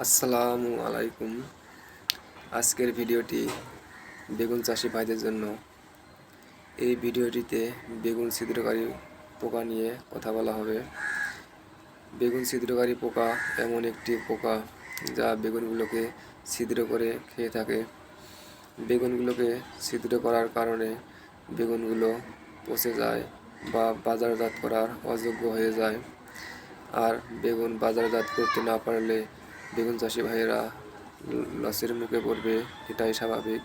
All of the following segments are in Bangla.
আসসালামু আলাইকুম। আজকের ভিডিওটি বেগুন চাষি ভাইদের জন্য। এই ভিডিওটিতে বেগুন ছিদ্রকারী পোকা নিয়ে কথা বলা হবে। বেগুন ছিদ্রকারী পোকা এমন একটি পোকা যা বেগুনগুলোকে ছিদ্র করে খেয়ে থাকে। বেগুনগুলোকে ছিদ্র করার কারণে বেগুনগুলো পচে যায় বা বাজারজাত করার অযোগ্য হয়ে যায়। আর বেগুন বাজারজাত করতে না পারলে বেগুন চাষি ভাইয়েরা, লসের মুখে পড়বে, এটাই স্বাভাবিক।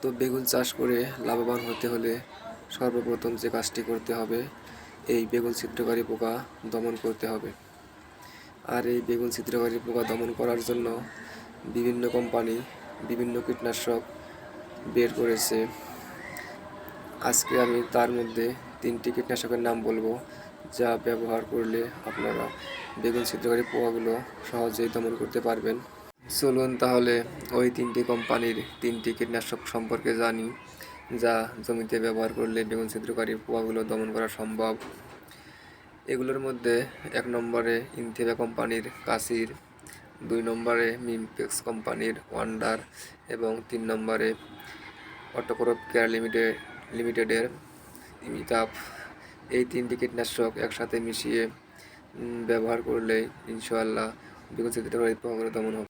তো বেগুন চাষ করে লাভবান হতে হলে সর্বপ্রথম যে কাজটি করতে হবে, এই বেগুন ছিদ্রকারী পোকা দমন করতে হবে। আর এই বেগুন ছিদ্রকারী পোকা দমন করার জন্য বিভিন্ন কোম্পানি বিভিন্ন কীটনাশক বের করেছে। আজকে আমি তার মধ্যে তিনটি কীটনাশকের নাম বলব। যা ব্যবহার করলে আপনারা বেগুন ছিদ্রকারী পোকাগুলো সহজেই দমন করতে পারবেন। চলুন তাহলে ওই তিনটি কোম্পানির তিনটি কীটনাশক সম্পর্কে জানি, যা জমিতে ব্যবহার করলে বেগুন ছিদ্রকারী পোকাগুলো দমন করা সম্ভব। এগুলোর মধ্যে এক নম্বরে ইনথেবা কোম্পানির কাসির, দুই নম্বরে মিমপেক্স কোম্পানির ওয়ান্ডার এবং তিন নম্বরে অটোক্রপ কেয়ার লিমিটেড, লিমিটেডের ইমিতাপ এই তিনটি কীটনাশক একসাথে মিশিয়ে ব্যবহার করলে ইনশাআল্লাহ বেগুন ছিদ্রকারী পোকাগুলো দমন হবে।